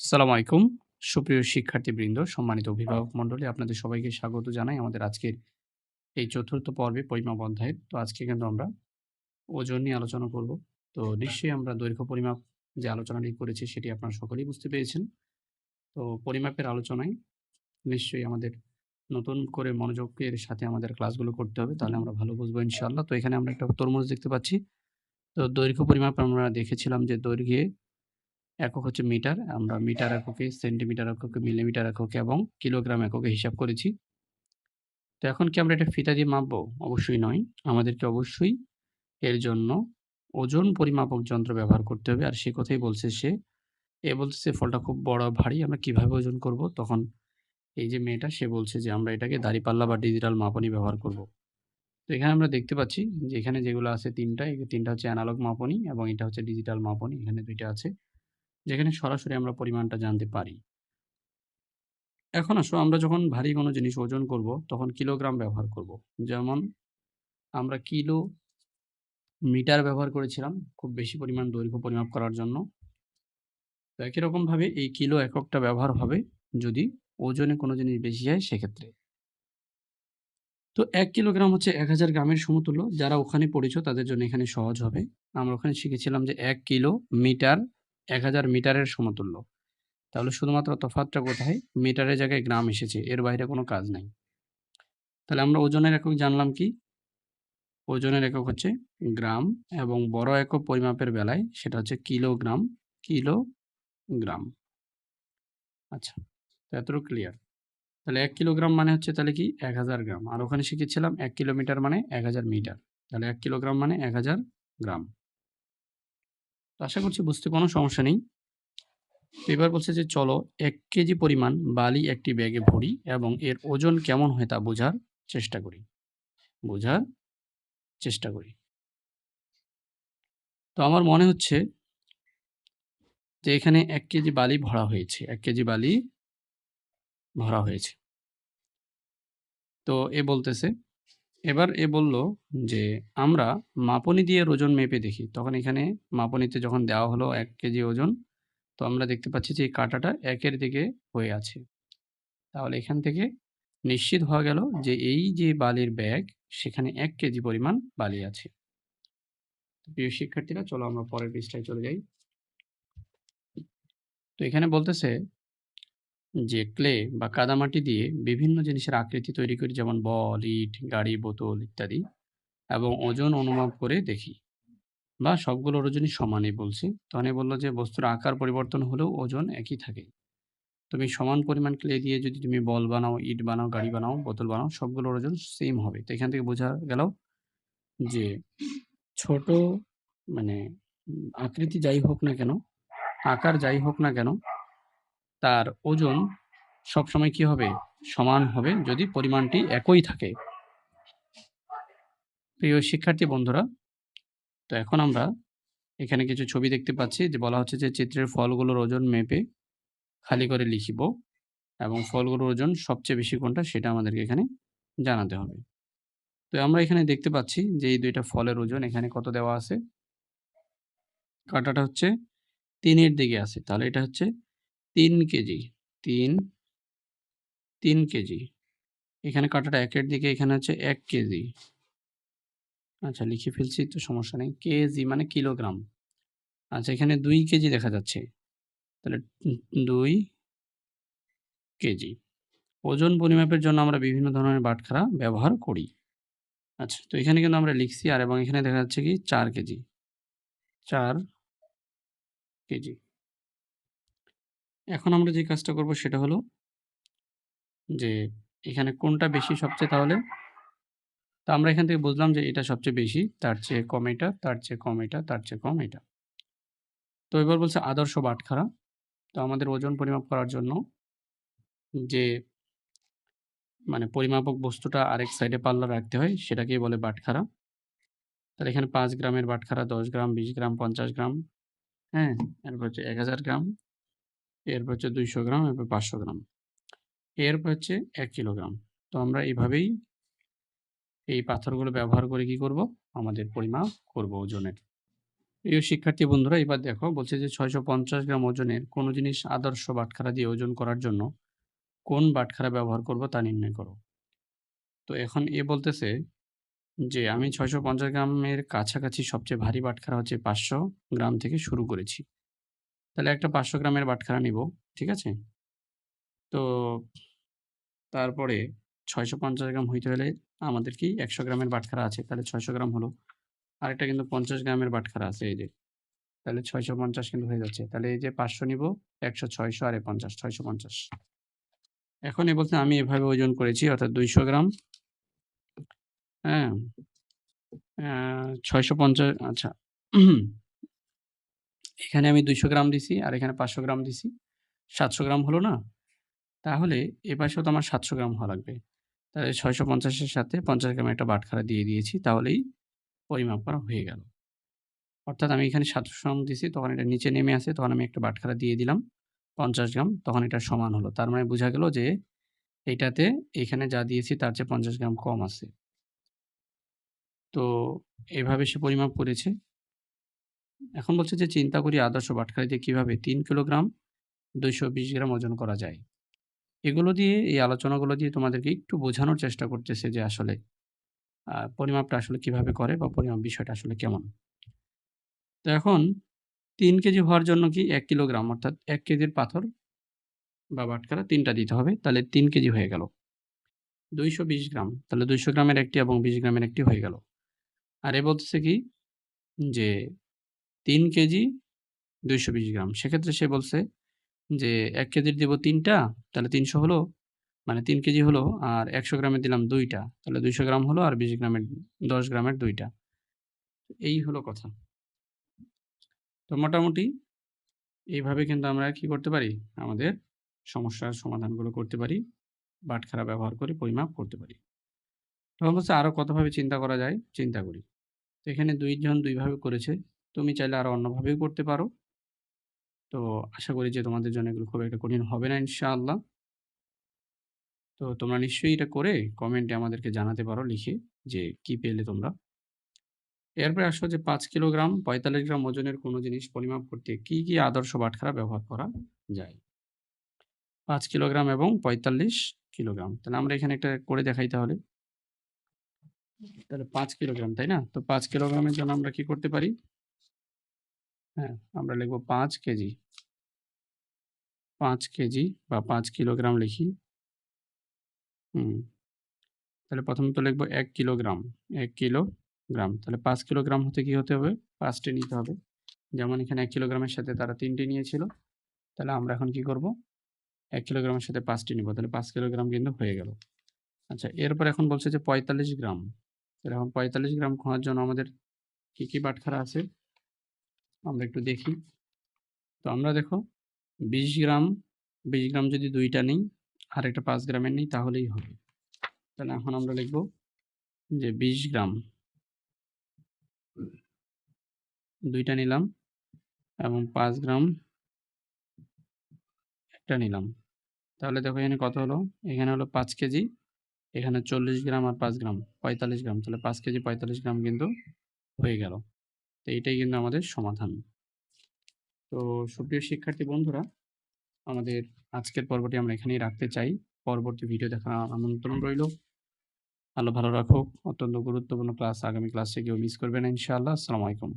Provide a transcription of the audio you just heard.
আসসালামু আলাইকুম। সুপ্রিয় শিক্ষার্থীবৃন্দ, সম্মানিত অভিভাবক মণ্ডলী, আপনাদের সবাইকে স্বাগত জানাই আমাদের আজকের এই চতুর্থ পর্বে পরিমাপ অধ্যায়ের। তো আজকে কিন্তু আমরা ওজন নিয়ে আলোচনা করব। তো নিশ্চয়ই আমরা দৈর্ঘ্য পরিমাপ যে আলোচনাটি করেছি সেটি আপনারা সকলেই বুঝতে পেরেছেন। তো পরিমাপের আলোচনায় নিশ্চয়ই আমাদের নতুন করে মনোযোগের সাথে আমাদের ক্লাসগুলো করতে হবে। তাহলে আমরা ভালো বুঝব ইনশাআল্লাহ। তো এখানে আমরা একটা তরমুজ দেখতে পাচ্ছি। তো দৈর্ঘ্য পরিমাপ আমরা দেখেছিলাম যে দৈর্ঘ্যে একক হচ্ছে মিটার। আমরা মিটার এককে, সেন্টিমিটার এককে, মিলিমিটার এককে এবং কিলোগ্রাম এককে হিসাব করেছি। তো এখন কি আমরা এটা ফিতা দিয়ে মাপবো? অবশ্যই নয়। আমাদেরকে অবশ্যই এর জন্য ওজন পরিমাপক যন্ত্র ব্যবহার করতে হবে। আর সে কথাই বলছে সে। এ বলতেছে ফলটা খুব বড় ভারী আমরা কীভাবে ওজন করব? তখন এই যে মেয়েটা সে বলছে যে আমরা এটাকে দাঁড়িপাল্লা বা ডিজিটাল মাপনী ব্যবহার করব। তো এখানে আমরা দেখতে পাচ্ছি যে এখানে যেগুলো আছে ৩ টা, এই ৩ হচ্ছে অ্যানালগ মাপনী এবং এটা হচ্ছে ডিজিটাল মাপনী। এখানে দুইটা আছে। যেখানে সরাসরি আমরা পরিমাণটা জানতে পারি। এখন আসো, আমরা যখন ভারী কোনো জিনিস ওজন করব, তখন কিলোগ্রাম ব্যবহার করব। যেমন আমরা কিলো মিটার ব্যবহার করেছিলাম, খুব বেশি পরিমাণ দৈর্ঘ্য পরিমাপ করার জন্য। তো একই রকমভাবে এই কিলো এককটা ব্যবহার হবে যদি ওজনে কোনো জিনিস বেশি হয় সেক্ষেত্রে। তো এক কিলোগ্রাম হচ্ছে ১০০০ গ্রামের সমতুল্য। যারা ওখানে পড়েছো তাদের জন্য এখানে সহজ হবে। আমরা ওখানে শিখেছিলাম যে এক কিলো মিটার ১০০০ মিটারের সমতুল্য। তাহলে শুধুমাত্র তফাৎটা কোথায়? মিটারের জায়গায় গ্রাম এসেছে। এর বাইরে কোনো কাজ নাই। তাহলে আমরা ওজনের একক জানলাম কি? ওজনের একক হচ্ছে গ্রাম এবং বড় একক পরিমাপের বেলায় সেটা হচ্ছে কিলোগ্রাম, কিলোগ্রাম। আচ্ছা, এতটুকু ক্লিয়ার। তাহলে এক কিলোগ্রাম মানে হচ্ছে তাহলে কি? ১০০০ গ্রাম। আর ওখানে শিখেছিলাম এক কিলোমিটার মানে ১০০০ মিটার। তাহলে এক কিলোগ্রাম মানে ১০০০ গ্রাম। আশা করছি বুঝতে কোনো সমস্যা নেই। এবার বলছে যে, চলো এক কেজি পরিমাণ বালি একটি ব্যাগে ভরি এবং এর ওজন কেমন হয় তা বোঝার চেষ্টা করি। বোঝার চেষ্টা করি। তো আমার মনে হচ্ছে যে, এখানে এক কেজি বালি ভরা হয়েছে। এক কেজি বালি ভরা হয়েছে। তো এ বলতেছে এবার এ বলল যে, আমরা মাপনি দিয়ে ওজন মেপে দেখি। তখন এখানে মাপনিতে যখন দেওয়া হলো এক কেজি ওজন, তো আমরা দেখতে পাচ্ছি যে, এই কাঁটাটা ১ এর দিকে হয়ে আছে। তাহলে এখান থেকে নিশ্চিত হওয়া গেল যে, এই যে বালির ব্যাগ, সেখানে এক কেজি পরিমাণ বালি আছে। প্রিয় শিক্ষার্থীরা, চলো আমরা পরের পৃষ্ঠায় চলে যাই। তো এখানে বলতেছে যে ক্লে বা কাদামাটি দিয়ে বিভিন্ন জিনিসের আকৃতি তৈরি করি যেমন বল, ইট, গাড়ি, বোতল ইত্যাদি এবং ওজন অনুমাপ করে দেখি। বা সবগুলোর ওজনই সমানই বলছি। তখন এ বলল যে বস্তুর আকার পরিবর্তন হলেও ওজন একই থাকে। তুমি সমান পরিমাণ ক্লে দিয়ে যদি তুমি বল বানাও, ইট বানাও, গাড়ি বানাও, বোতল বানাও সবগুলোর ওজন সেম হবে। তো এখান থেকে বোঝা গেল যে ছোট মানে আকৃতি যাই হোক না কেন, আকার যাই হোক না কেন, তার ওজন সবসময় কি হবে? সমান হবে যদি পরিমাণটি একই থাকে। প্রিয় শিক্ষার্থী বন্ধুরা, তো এখন আমরা এখানে কিছু ছবি দেখতে পাচ্ছি যে বলা হচ্ছে যে চিত্রের ফলগুলোর ওজন মেপে খালি করে লিখিব এবং ফলগুলোর ওজন সবচেয়ে বেশি কোনটা সেটা আমাদেরকে এখানে জানাতে হবে। তো আমরা এখানে দেখতে পাচ্ছি যে এই দুইটা ফলের ওজন এখানে কত দেওয়া আছে? কাঁটাটা হচ্ছে তিনের দিকে আছে। তাহলে এটা হচ্ছে ৩ কেজি। ৩ ৩ কেজি। এখানে কাঁটাটা ১ এর দিকে, এখানে হচ্ছে ১ কেজি। আচ্ছা লিখে ফেলছি তো সমস্যা নেই। কেজি মানে কিলোগ্রাম। আচ্ছা এখানে ২ কেজি দেখা যাচ্ছে। তাহলে ২ কেজি। ওজন পরিমাপের জন্য আমরা বিভিন্ন ধরনের বাটখারা ব্যবহার করি। আচ্ছা তো এখানে কিন্তু আমরা লিখছি আর এবং এখানে দেখা যাচ্ছে কি ৪ কেজি। ৪ কেজি। এখন আমরা যে কাজটা করব সেটা হলো যে এখানে কোনটা বেশি সবচেয়ে তাহলে? তো আমরা এখান থেকে বুঝলাম যে এটা সবচেয়ে বেশি, তার চেয়ে কম এটা, তার চেয়ে কম এটা, তার চেয়ে কম এটা। তো এবার বলছে আদর্শ বাটখারা। তো আমাদের ওজন পরিমাপ করার জন্য যে মানে পরিমাপক বস্তুটা আরেক সাইডে পাল্লা রাখতে হয় সেটাকেই বলে বাটখারা। তাহলে এখানে পাঁচ গ্রামের বাটখারা ১০ গ্রাম, ২০ গ্রাম, ৫০ গ্রাম, হ্যাঁ? এরপর হচ্ছে ১০০০ গ্রাম, এরপর হচ্ছে ২০০ গ্রাম, এরপর ৫০০ গ্রাম। এরপর হচ্ছে ১ কিলোগ্রাম। তো আমরা এভাবেই এই পাথরগুলো ব্যবহার করে কি করব? আমাদের পরিমাপ করব ওজনের। প্রিয় শিক্ষার্থী বন্ধুরা এবার দেখো বলছে যে ছয়শো পঞ্চাশ গ্রাম ওজনের কোনো জিনিস আদর্শ বাটখারা দিয়ে ওজন করার জন্য কোন বাটখারা ব্যবহার করব তা নির্ণয় করো তো এখন এ বলতেছে যে আমি ছয়শো পঞ্চাশ গ্রামের কাছাকাছি সবচেয়ে ভারী বাটখারা হচ্ছে পাঁচশো গ্রাম থেকে শুরু করেছি তাহলে একটা পাঁচশো গ্রামের বাটখারা নিব, ঠিক আছে? তো তারপরে ছয়শো পঞ্চাশ গ্রাম হইতে হলে আমাদের কি একশো গ্রামের বাটখারা আছে, তাহলে ছয়শো গ্রাম হলো। আরেকটা কিন্তু পঞ্চাশ গ্রামের বাটখারা আছে, এই যে। তাহলে ছয়শো পঞ্চাশ কিন্তু হয়ে যাচ্ছে। তাহলে এই যে পাঁচশো নিব, একশো ছয়শো আর পঞ্চাশ, ছয়শো পঞ্চাশ। এখন এ বলতে আমি এভাবে ওজন করেছি, অর্থাৎ দুইশো গ্রাম। হ্যাঁ। ছয়শো পঞ্চাশ আচ্ছা। এখানে আমি দুইশো গ্রাম দিছি আর এখানে পাঁচশো গ্রাম দিছি। সাতশো গ্রাম হলো না? তাহলে এ পাশেও তো আমার সাতশো গ্রাম হওয়া লাগবে। তাহলে ছয়শো পঞ্চাশের সাথে পঞ্চাশ গ্রাম একটা বাটখারা দিয়ে দিয়েছি, তাহলেই পরিমাপ করা হয়ে গেল। অর্থাৎ আমি এখানে সাতশো গ্রাম দিছি, তখন এটা নিচে নেমে আসে, তখন আমি একটা বাটখারা দিয়ে দিলাম, পঞ্চাশ গ্রাম, তখন এটা সমান হলো। তার মানে বোঝা গেল যে এইটাতে এখানে যা দিয়েছি তার চেয়ে পঞ্চাশ গ্রাম কম আছে। তো এভাবে সে পরিমাপ করেছে। এখন বলছে যে, চিন্তা করি আদর্শ বাটখারিতে কীভাবে তিন কিলোগ্রাম দুইশো বিশ গ্রাম ওজন করা যায়? এগুলো দিয়ে, এই আলোচনাগুলো দিয়ে তোমাদেরকে একটু বোঝানোর চেষ্টা করতেছে যে, আসলে পরিমাপটা আসলে কীভাবে করে বা পরিমাপ বিষয়টা আসলে কেমন। তো এখন তিন কেজি হওয়ার জন্য কি এক কিলোগ্রাম, অর্থাৎ এক কেজির পাথর বা বাটখারা তিনটা দিতে হবে, তাহলে তিন কেজি হয়ে গেল। দুইশো বিশ গ্রাম, তাহলে দুইশো গ্রামের একটি এবং বিশ গ্রামের একটি হয়ে গেল। আর এ বলতেছে কি যে তিন কেজি দুইশো বিশ গ্রাম। সেক্ষেত্রে সে বলছে যে, এক কেজির দিব তিনটা, তাহলে তিনশো হলো মানে তিন কেজি হলো আর একশো গ্রামের দিলাম দুইটা, তাহলে দুইশো গ্রাম হলো আর বিশ গ্রামের, দশ গ্রামের দুইটা। এই হলো কথা। তো মোটামুটি এইভাবে কিন্তু আমরা কি করতে পারি? আমাদের সমস্যার সমাধানগুলো করতে পারি বাটখারা ব্যবহার করে পরিমাপ করতে পারি। তখন বলছে আরও কতভাবে চিন্তা করা যায়? চিন্তা করি। তো এখানে দুইজন দুইভাবে করেছে। তুমি চাইলে আরও অন্যভাবেও করতে পারো। তো আশা করি যে তোমাদের জন্য এগুলো খুব একটা কঠিন হবে না ইনশাআল্লাহ। তো তোমরা নিশ্চয়ই এটা করে কমেন্টে আমাদেরকে জানাতে পারো লিখে যে কি পেলে তোমরা। এরপরে আসো যে পাঁচ কিলোগ্রাম, পঁয়তাল্লিশ গ্রাম ওজনের কোনো জিনিস পরিমাপ করতে কি কি আদর্শ বাটখারা ব্যবহার করা যায়? পাঁচ কিলোগ্রাম এবং পঁয়তাল্লিশ কিলোগ্রাম। তাহলে আমরা এখানে একটা করে দেখাই তাহলে। তাহলে পাঁচ কিলোগ্রাম, তাই না? তো পাঁচ কিলোগ্রামের জন্য আমরা কি করতে পারি? হ্যাঁ আমরা লিখব পাঁচ কেজি। পাঁচ কেজি বা পাঁচ কিলোগ্রাম লিখি। হুম, তাহলে প্রথমে তো লিখব এক কিলোগ্রাম এক কিলোগ্রাম। তাহলে পাঁচ কিলোগ্রাম হতে কি হতে হবে? পাঁচটি নিতে হবে। যেমন এখানে এক কিলোগ্রামের সাথে তারা তিনটে নিয়েছিল, তাহলে আমরা এখন কি করব? এক কিলোগ্রামের সাথে পাঁচটি নিব, তাহলে পাঁচ কিলোগ্রাম কিন্তু হয়ে গেল। আচ্ছা এরপর এখন বলছে যে পঁয়তাল্লিশ গ্রাম। তাহলে এখন পঁয়তাল্লিশ গ্রাম খাওয়ার জন্য আমাদের কি কি বাটখারা আছে? আমরা একটু দেখি। তো আমরা দেখো, বিশ গ্রাম বিশ গ্রাম যদি দুইটা নিই, আর একটা পাঁচ গ্রামের নিই, তাহলেই হবে। তাহলে এখন আমরা লিখব যে বিশ গ্রাম। দুইটা নিলাম এবং পাঁচ গ্রাম একটা নিলাম। তাহলে দেখো এখানে কত হলো? এখানে হলো পাঁচ কেজি, এখানে চল্লিশ গ্রাম আর পাঁচ গ্রাম, পঁয়তাল্লিশ গ্রাম। তাহলে পাঁচ কেজি, পঁয়তাল্লিশ গ্রাম কিন্তু হয়ে গেল। তো এটাই কিন্তু আমাদের সমাধান। তো সুপ্রিয় শিক্ষার্থী বন্ধুরা, আমাদের আজকের পর্বটি আমরা এখানেই রাখতে চাই। পরবর্তী ভিডিও দেখার আমন্ত্রণ রইল। আলো ভালো রাখো অত্যন্ত গুরুত্বপূর্ণ ক্লাস আগামী ক্লাসে কেউ মিস করবেন ইনশাআল্লাহ। আসসালামু আলাইকুম।